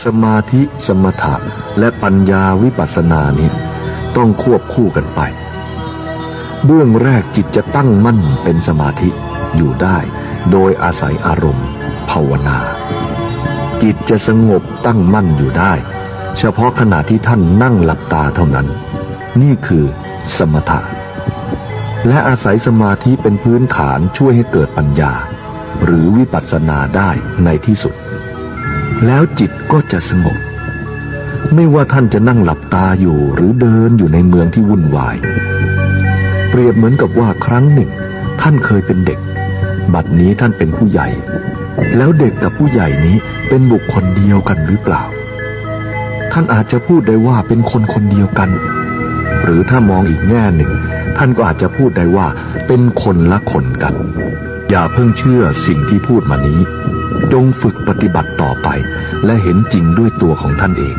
สมาธิสมถะและปัญญาวิปัสสนานี้ต้องควบคู่กันไป เบื้องแรกจิตจะตั้งมั่นเป็นสมาธิอยู่ได้ โดยอาศัยอารมณ์ ภาวนา จิตจะสงบตั้งมั่นอยู่ได้ เฉพาะขณะที่ท่านนั่งหลับตาเท่านั้น นี่คือสมถะ และอาศัยสมาธิเป็นพื้นฐานช่วยให้เกิดปัญญา หรือวิปัสสนาได้ในที่สุด แล้วจิตก็จะสงบ ไม่ว่าท่านจะนั่งหลับตาอยู่หรือเดินอยู่ในเมืองที่วุ่นวาย เปรียบเหมือนกับว่าครั้งหนึ่ง ท่านเคยเป็นเด็ก บัดนี้ท่านเป็นผู้ใหญ่ แล้วเด็กกับผู้ใหญ่นี้เป็นบุคคลเดียวกันหรือเปล่า ท่านอาจจะพูดได้ว่าเป็นคนคนเดียวกัน หรือถ้ามองอีกแง่หนึ่ง ท่านก็อาจจะพูดได้ว่าเป็นคนละคนกัน อย่าเพิ่งเชื่อสิ่งที่พูดมานี้ จงฝึกปฏิบัติต่อไป และเห็นจริงด้วยตัวของท่านเอง